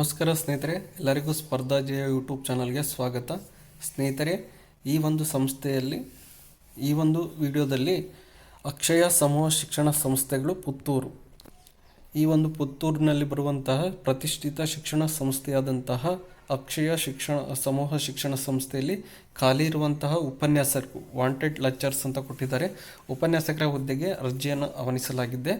ನಮಸ್ಕಾರ ಸ್ನೇಹಿತರೆ, ಎಲ್ಲರಿಗೂ ಸ್ಪರ್ಧಾ ಜಯ ಯೂಟ್ಯೂಬ್ ಚಾನಲ್ಗೆ ಸ್ವಾಗತ. ಸ್ನೇಹಿತರೆ, ಈ ಒಂದು ಸಂಸ್ಥೆಯಲ್ಲಿ, ಈ ಒಂದು ವಿಡಿಯೋದಲ್ಲಿ ಅಕ್ಷಯ ಸಮೂಹ ಶಿಕ್ಷಣ ಸಂಸ್ಥೆಗಳು ಪುತ್ತೂರು. ಈ ಒಂದು ಪುತ್ತೂರಿನಲ್ಲಿ ಬರುವಂತಹ ಪ್ರತಿಷ್ಠಿತ ಶಿಕ್ಷಣ ಸಂಸ್ಥೆಯಾದಂತಹ ಅಕ್ಷಯ ಶಿಕ್ಷಣ, ಸಮೂಹ ಶಿಕ್ಷಣ ಸಂಸ್ಥೆಯಲ್ಲಿ ಖಾಲಿ ಇರುವಂತಹ ಉಪನ್ಯಾಸಕರು ವಾಂಟೆಡ್ ಲೆಕ್ಚರ್ಸ್ ಅಂತ ಕೊಟ್ಟಿದ್ದಾರೆ. ಉಪನ್ಯಾಸಕರ ಹುದ್ದೆಗೆ ಅರ್ಜಿಯನ್ನು ಆಹ್ವಾನಿಸಲಾಗಿದೆ.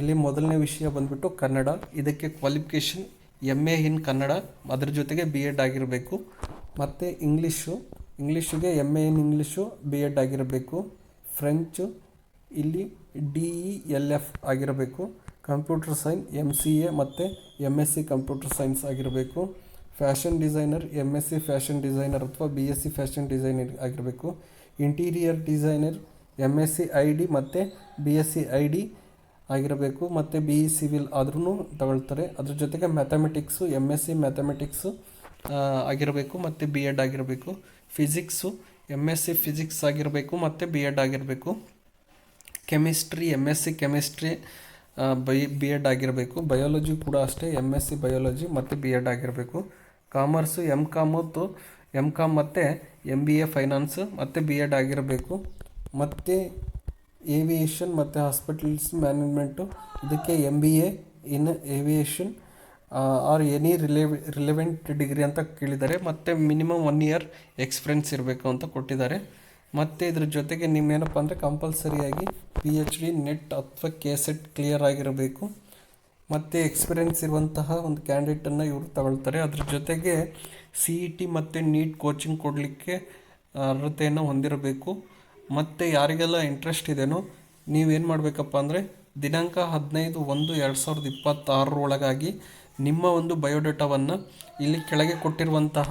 ಇಲ್ಲಿ ಮೊದಲನೇ ವಿಷಯ ಬಂದ್ಬಿಟ್ಟು ಕನ್ನಡ. ಇದಕ್ಕೆ qualification M A in Kannada ಅದ್ರ ಜೊತೆಗೆ ಬಿ ಎಡ್ ಆಗಿರಬೇಕು. ಮತ್ತು English ಇಂಗ್ಲೀಷಿಗೆ M A in English B Ed ಆಗಿರಬೇಕು. ಫ್ರೆಂಚು ಇಲ್ಲಿ ಡಿ ಇ ಎಲ್ ಎಫ್ ಆಗಿರಬೇಕು. Computer science M C A ಮತ್ತು M S C computer science ಆಗಿರಬೇಕು. Fashion designer M S C fashion designer ಅಥವಾ B S C fashion designer ಆಗಿರಬೇಕು. Interior designer M S C I D ಮತ್ತು B S C I D ಆಗಿರಬೇಕು. ಮತ್ತು B E civil ಆದ್ರೂ ತಗೊಳ್ತಾರೆ. ಅದ್ರ ಜೊತೆಗೆ mathematics M S C mathematics ಆಗಿರಬೇಕು. ಮತ್ತು ಬಿ ಎಡ್ ಆಗಿರಬೇಕು. Physics M S C physics ಆಗಿರಬೇಕು. ಮತ್ತು ಬಿ ಎಡ್ ಆಗಿರಬೇಕು. Chemistry M S C chemistry by B Ed ಆಗಿರಬೇಕು. ಬಯಾಲಜಿ ಕೂಡ ಅಷ್ಟೇ. ಎಂ ಎಸ್ ಸಿ ಬಯಾಲಜಿ ಮತ್ತು ಬಿ ಎಡ್ ಆಗಿರಬೇಕು. ಕಾಮರ್ಸು ಎಂ ಕಾಮ್ ಮತ್ತು ಎಂ ಕಾಮ್ ಮತ್ತು ಎಂ ಬಿ ಎ ಫೈನಾನ್ಸು ಮತ್ತು ಬಿ ಎಡ್ ಆಗಿರಬೇಕು. ಮತ್ತು ಏವಿಯೇಷನ್ ಮತ್ತು ಹಾಸ್ಪಿಟಲ್ಸ್ ಮ್ಯಾನೇಜ್ಮೆಂಟು, ಇದಕ್ಕೆ M B A in aviation or any ರಿಲೆವ್ relevant degree ಅಂತ ಕೇಳಿದ್ದಾರೆ. ಮತ್ತು ಮಿನಿಮಮ್ ಒನ್ ಇಯರ್ ಎಕ್ಸ್ಪೀರಿಯನ್ಸ್ ಇರಬೇಕು ಅಂತ ಕೊಟ್ಟಿದ್ದಾರೆ. ಮತ್ತು ಇದ್ರ ಜೊತೆಗೆ ನಿಮ್ಮೇನಪ್ಪ ಅಂದರೆ ಕಂಪಲ್ಸರಿಯಾಗಿ ಪಿ ಎಚ್ ಡಿ ನೆಟ್ ಅಥವಾ ಕೆ ಸೆಟ್ ಕ್ಲಿಯರ್ ಆಗಿರಬೇಕು. ಮತ್ತು ಎಕ್ಸ್ಪೀರಿಯನ್ಸ್ ಇರುವಂತಹ ಒಂದು ಕ್ಯಾಂಡಿಡೇಟನ್ನು ಇವರು ತಗೊಳ್ತಾರೆ. ಅದ್ರ ಜೊತೆಗೆ ಸಿ ಇ ಟಿ ಮತ್ತು ನೀಟ್ ಕೋಚಿಂಗ್ ಕೊಡಲಿಕ್ಕೆ ಅರ್ಹತೆಯನ್ನು ಹೊಂದಿರಬೇಕು. ಮತ್ತು ಯಾರಿಗೆಲ್ಲ ಇಂಟ್ರೆಸ್ಟ್ ಇದೆಯೋ ನೀವೇನು ಮಾಡಬೇಕಪ್ಪ ಅಂದರೆ ದಿನಾಂಕ ಹದಿನೈದು ಒಂದು ಎರಡು ಸಾವಿರದ ಇಪ್ಪತ್ತಾರರೊಳಗಾಗಿ ನಿಮ್ಮ ಒಂದು ಬಯೋಡೇಟಾವನ್ನು ಇಲ್ಲಿ ಕೆಳಗೆ ಕೊಟ್ಟಿರುವಂತಹ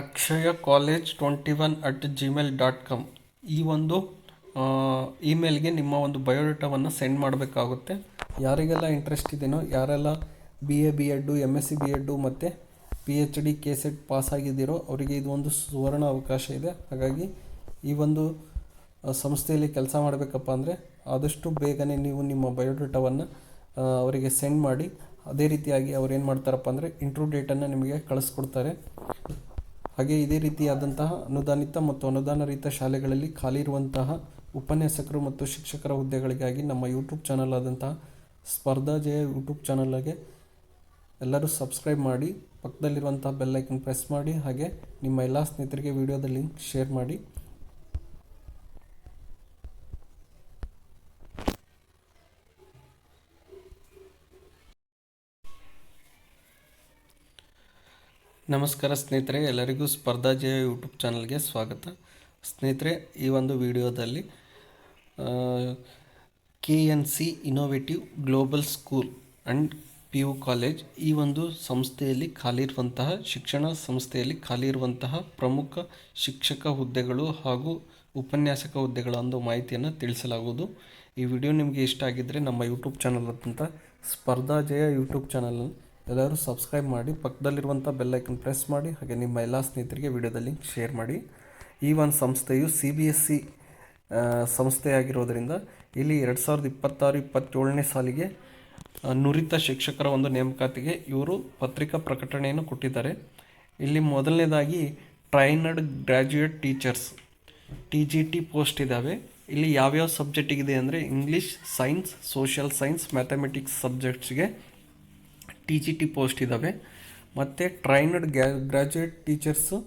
Akshaya college twenty one at gmail dot com ಈ ಒಂದು ಇಮೇಲ್ಗೆ ನಿಮ್ಮ ಒಂದು ಬಯೋಡೇಟಾವನ್ನು ಸೆಂಡ್ ಮಾಡಬೇಕಾಗುತ್ತೆ. ಯಾರಿಗೆಲ್ಲ ಇಂಟ್ರೆಸ್ಟ್ ಇದೆಯೋ ಯಾರೆಲ್ಲ B A B Ed M S C B Ed ಮತ್ತು P H D K SET pass ಆಗಿದ್ದೀರೋ ಅವರಿಗೆ ಇದು ಒಂದು ಸುವರ್ಣ ಅವಕಾಶ ಇದೆ. ಹಾಗಾಗಿ ಈ ಒಂದು ಸಂಸ್ಥೆಯಲ್ಲಿ ಕೆಲಸ ಮಾಡಬೇಕಪ್ಪ ಅಂದರೆ ಆದಷ್ಟು ಬೇಗನೆ ನೀವು ನಿಮ್ಮ ಬಯೋಡೇಟಾವನ್ನು ಅವರಿಗೆ ಸೆಂಡ್ ಮಾಡಿ, ಅದೇ ರೀತಿಯಾಗಿ ಅವ್ರು ಏನು ಮಾಡ್ತಾರಪ್ಪ ಅಂದರೆ ಇಂಟ್ರೂ ಡೇಟನ್ನು ನಿಮಗೆ ಕಳಿಸ್ಕೊಡ್ತಾರೆ. ಹಾಗೆ ಇದೇ ರೀತಿಯಾದಂತಹ ಅನುದಾನಿತ ಮತ್ತು ಅನುದಾನ ರಹಿತ ಶಾಲೆಗಳಲ್ಲಿ ಖಾಲಿ ಇರುವಂತಹ ಉಪನ್ಯಾಸಕರು ಮತ್ತು ಶಿಕ್ಷಕರ ಹುದ್ದೆಗಳಿಗಾಗಿ ನಮ್ಮ ಯೂಟ್ಯೂಬ್ ಚಾನಲ್ ಆದಂತಹ ಸ್ಪರ್ಧಾ ಜಯ ಯೂಟ್ಯೂಬ್ ಚಾನಲ್ಗೆ ಎಲ್ಲರೂ ಸಬ್ಸ್ಕ್ರೈಬ್ ಮಾಡಿ ಪಕ್ಕದಲ್ಲಿರುವಂಥ ಬೆಲ್ಲೈಕನ್ ಪ್ರೆಸ್ ಮಾಡಿ, ಹಾಗೆ ನಿಮ್ಮ ಎಲ್ಲ ಸ್ನೇಹಿತರಿಗೆ ವಿಡಿಯೋದ ಲಿಂಕ್ ಶೇರ್ ಮಾಡಿ. ನಮಸ್ಕಾರ ಸ್ನೇಹಿತರೆ, ಎಲ್ಲರಿಗೂ ಸ್ಪರ್ಧಾ ಜಯ ಯೂಟ್ಯೂಬ್ ಚಾನಲ್ಗೆ ಸ್ವಾಗತ. ಸ್ನೇಹಿತರೆ, ಈ ಒಂದು ವಿಡಿಯೋದಲ್ಲಿ K N C innovative global school and P U college ಈ ಒಂದು ಸಂಸ್ಥೆಯಲ್ಲಿ ಖಾಲಿ ಇರುವಂತಹ ಶಿಕ್ಷಣ ಸಂಸ್ಥೆಯಲ್ಲಿ ಖಾಲಿ ಇರುವಂತಹ ಪ್ರಮುಖ ಶಿಕ್ಷಕ ಹುದ್ದೆಗಳು ಹಾಗೂ ಉಪನ್ಯಾಸಕ ಹುದ್ದೆಗಳ ಒಂದು ಮಾಹಿತಿಯನ್ನು ತಿಳಿಸಲಾಗುವುದು. ಈ ವಿಡಿಯೋ ನಿಮಗೆ ಇಷ್ಟ ಆಗಿದ್ದರೆ ನಮ್ಮ ಯೂಟ್ಯೂಬ್ ಚಾನಲ್ ಅಂತ ಸ್ಪರ್ಧಾ ಜಯ ಯೂಟ್ಯೂಬ್ ಚಾನಲ್ ಎಲ್ಲರೂ ಸಬ್ಸ್ಕ್ರೈಬ್ ಮಾಡಿ ಪಕ್ಕದಲ್ಲಿರುವಂಥ ಬೆಲ್ಲೈಕನ್ ಪ್ರೆಸ್ ಮಾಡಿ, ಹಾಗೆ ನಿಮ್ಮ ಎಲ್ಲ ಸ್ನೇಹಿತರಿಗೆ ವಿಡಿಯೋದಲ್ಲಿ ಶೇರ್ ಮಾಡಿ. ಈ ಒಂದು ಸಂಸ್ಥೆಯು ಸಿ ಬಿ ಎಸ್ ಸಿ ಸಂಸ್ಥೆಯಾಗಿರೋದರಿಂದ ಇಲ್ಲಿ ಎರಡು ಸಾವಿರದ ಇಪ್ಪತ್ತಾರು, ಇಪ್ಪತ್ತೇಳನೇ ಸಾಲಿಗೆ ನುರಿತ ಶಿಕ್ಷಕರ ಒಂದು ನೇಮಕಾತಿಗೆ ಇವರು ಪತ್ರಿಕಾ ಪ್ರಕಟಣೆಯನ್ನು ಕೊಟ್ಟಿದ್ದಾರೆ. ಇಲ್ಲಿ ಮೊದಲನೇದಾಗಿ trained graduate teachers T G T post ಇದ್ದಾವೆ ಇಲ್ಲಿ ಯಾವ್ಯಾವ ಸಬ್ಜೆಕ್ಟಿಗಿದೆ ಅಂದರೆ English science social science mathematics ಸಬ್ಜೆಕ್ಟ್ಸ್ಗೆ T G T post ಇದ್ದಾವೆ ಮತ್ತು ಟ್ರೈನಡ್ ಗ್ಯಾ, ಗ್ರ್ಯಾಜುಯೇಟ್ ಟೀಚರ್ಸು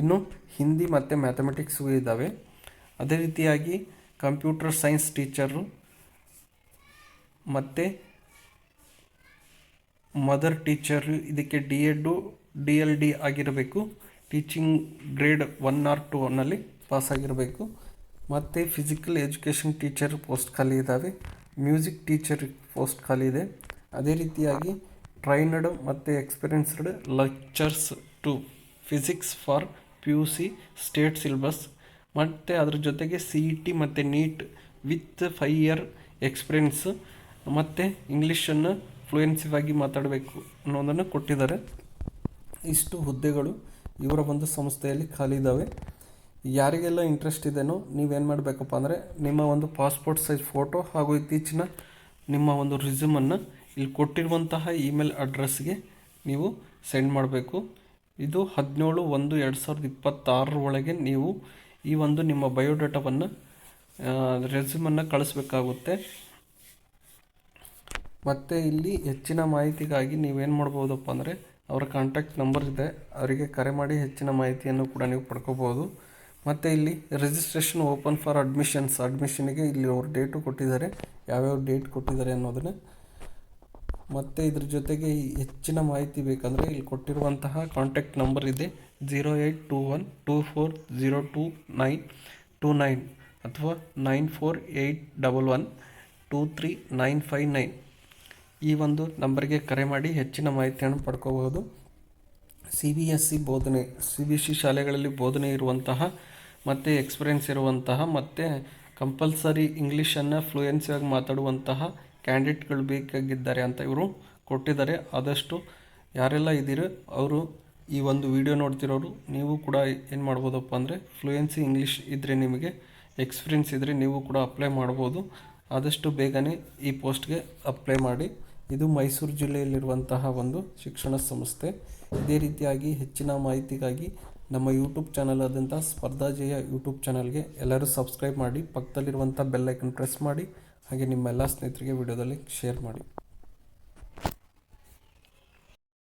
ಇನ್ನು ಹಿಂದಿ ಮತ್ತು ಮ್ಯಾಥಮೆಟಿಕ್ಸು ಇದ್ದಾವೆ ಅದೇ ರೀತಿಯಾಗಿ ಕಂಪ್ಯೂಟರ್ ಸೈನ್ಸ್ ಟೀಚರು ಮತ್ತು ಮದರ್ ಟೀಚರ್ ಇದಕ್ಕೆ D Ed D L D ಆಗಿರಬೇಕು. Teaching grade one or two ಒನ್ನಲ್ಲಿ ಪಾಸ್ ಆಗಿರಬೇಕು ಮತ್ತು ಫಿಸಿಕಲ್ ಎಜುಕೇಷನ್ ಟೀಚರ್ ಪೋಸ್ಟ್ ಖಾಲಿ ಇದ್ದಾವೆ ಮ್ಯೂಸಿಕ್ ಟೀಚರ್ ಪೋಸ್ಟ್ ಖಾಲಿ ಇದೆ. ಅದೇ ರೀತಿಯಾಗಿ ಟ್ರೈನಡ್ ಮತ್ತು experienced lecturers to physics for P U C state syllabus ಮತ್ತು ಅದ್ರ ಜೊತೆಗೆ ಸಿ ಇ ಟಿ ಮತ್ತು NEET with five year experience ಮತ್ತು ಇಂಗ್ಲೀಷನ್ನು ಫ್ಲೂಯೆನ್ಸಿವ್ ಆಗಿ ಮಾತಾಡಬೇಕು ಅನ್ನೋದನ್ನು ಕೊಟ್ಟಿದ್ದಾರೆ. ಇಷ್ಟು ಹುದ್ದೆಗಳು ಇವರ ಒಂದು ಸಂಸ್ಥೆಯಲ್ಲಿ ಖಾಲಿ ಇದ್ದಾವೆ ಯಾರಿಗೆಲ್ಲ ಇಂಟ್ರೆಸ್ಟ್ ಇದೆಯೋ ನೀವೇನು ಮಾಡಬೇಕಪ್ಪ ಅಂದರೆ ನಿಮ್ಮ ಒಂದು ಪಾಸ್ಪೋರ್ಟ್ ಸೈಜ್ ಫೋಟೋ ಹಾಗೂ ಇತ್ತೀಚಿನ ನಿಮ್ಮ ಒಂದು ರಿಸ್ಯೂಮನ್ನು ಇಲ್ಲಿ ಕೊಟ್ಟಿರುವಂತಹ ಇಮೇಲ್ ಅಡ್ರೆಸ್ಗೆ ನೀವು ಸೆಂಡ್ ಮಾಡಬೇಕು. ಇದು ಹದಿನೇಳು ಒಂದು ಎರಡು ಸಾವಿರದ ಇಪ್ಪತ್ತಾರರ ಒಳಗೆ ನೀವು ಈ ಒಂದು ನಿಮ್ಮ ಬಯೋಡಾಟಾವನ್ನು ರೆಸ್ಯೂಮನ್ನು ಕಳಿಸ್ಬೇಕಾಗುತ್ತೆ. ಮತ್ತು ಇಲ್ಲಿ ಹೆಚ್ಚಿನ ಮಾಹಿತಿಗಾಗಿ ನೀವೇನು ಮಾಡ್ಬೋದಪ್ಪ ಅಂದರೆ, ಅವರ ಕಾಂಟ್ಯಾಕ್ಟ್ ನಂಬರ್ ಇದೆ. ಅವರಿಗೆ ಕರೆ ಮಾಡಿ ಹೆಚ್ಚಿನ ಮಾಹಿತಿಯನ್ನು ಕೂಡ ನೀವು ಪಡ್ಕೋಬೋದು. ಮತ್ತು ಇಲ್ಲಿ ರಿಜಿಸ್ಟ್ರೇಷನ್ ಓಪನ್ ಫಾರ್ ಅಡ್ಮಿಷನ್ಸ್ ಅಡ್ಮಿಷನ್ಗೆ ಇಲ್ಲಿ ಅವ್ರ ಡೇಟು ಕೊಟ್ಟಿದ್ದಾರೆ. ಯಾವ್ಯಾವ ಡೇಟ್ ಕೊಟ್ಟಿದ್ದಾರೆ ಅನ್ನೋದನ್ನು ಮತ್ತು ಇದ್ರ ಜೊತೆಗೆ ಹೆಚ್ಚಿನ ಮಾಹಿತಿ ಬೇಕಂದರೆ ಇಲ್ಲಿ ಕೊಟ್ಟಿರುವಂತಹ ಕಾಂಟ್ಯಾಕ್ಟ್ ನಂಬರ್ ಇದೆ. Zero eight two one two four zero two nine two nine ಅಥವಾ nine four eight double one two three nine five nine ಈ ಒಂದು ನಂಬರ್ಗೆ ಕರೆ ಮಾಡಿ ಹೆಚ್ಚಿನ ಮಾಹಿತಿಯನ್ನು ಪಡ್ಕೋಬಹುದು. ಸಿ ಬಿ ಎಸ್ ಸಿ ಬೋಧನೆ ಸಿ ಬಿ ಎಸ್ ಸಿ ಶಾಲೆಗಳಲ್ಲಿ ಬೋಧನೆ ಇರುವಂತಹ ಮತ್ತು ಎಕ್ಸ್ಪೀರಿಯೆನ್ಸ್ ಇರುವಂತಹ ಮತ್ತು ಕಂಪಲ್ಸರಿ ಇಂಗ್ಲೀಷನ್ನು ಫ್ಲೂಯೆನ್ಸಿಯಾಗಿ ಮಾತಾಡುವಂತಹ ಕ್ಯಾಂಡಿಡೇಟ್ಗಳು ಬೇಕಾಗಿದ್ದಾರೆ ಅಂತ ಇವರು ಕೊಟ್ಟಿದ್ದಾರೆ. ಆದಷ್ಟು ಯಾರೆಲ್ಲ ಇದ್ದೀರೋ ಅವರು ಈ ಒಂದು ವಿಡಿಯೋ ನೋಡ್ತಿರೋರು, ನೀವು ಕೂಡ ಏನು ಮಾಡ್ಬೋದಪ್ಪ ಅಂದರೆ ಫ್ಲೂಯೆನ್ಸಿ ಇಂಗ್ಲೀಷ್ ಇದ್ದರೆ ನಿಮಗೆ, ಎಕ್ಸ್ಪೀರಿಯೆನ್ಸ್ ಇದ್ದರೆ ನೀವು ಕೂಡ ಅಪ್ಲೈ ಮಾಡ್ಬೋದು. ಆದಷ್ಟು ಬೇಗನೆ ಈ ಪೋಸ್ಟ್ಗೆ ಅಪ್ಲೈ ಮಾಡಿ. ಇದು ಮೈಸೂರು ಜಿಲ್ಲೆಯಲ್ಲಿರುವಂತಹ ಒಂದು ಶಿಕ್ಷಣ ಸಂಸ್ಥೆ. ಇದೇ ರೀತಿಯಾಗಿ ಹೆಚ್ಚಿನ ಮಾಹಿತಿಗಾಗಿ ನಮ್ಮ ಯೂಟ್ಯೂಬ್ ಚಾನಲ್ ಆದಂಥ ಸ್ಪರ್ಧಾಜಯ ಯೂಟ್ಯೂಬ್ ಚಾನಲ್ಗೆ ಎಲ್ಲರೂ ಸಬ್ಸ್ಕ್ರೈಬ್ ಮಾಡಿ ಪಕ್ಕದಲ್ಲಿರುವಂಥ ಬೆಲ್ಲೈಕನ್ ಪ್ರೆಸ್ ಮಾಡಿ. ಹಾಗೆ ನಿಮ್ಮ ಎಲ್ಲ ಸ್ನೇಹಿತರಿಗೆ ವಿಡಿಯೋದಲ್ಲಿ ಶೇರ್ ಮಾಡಿ.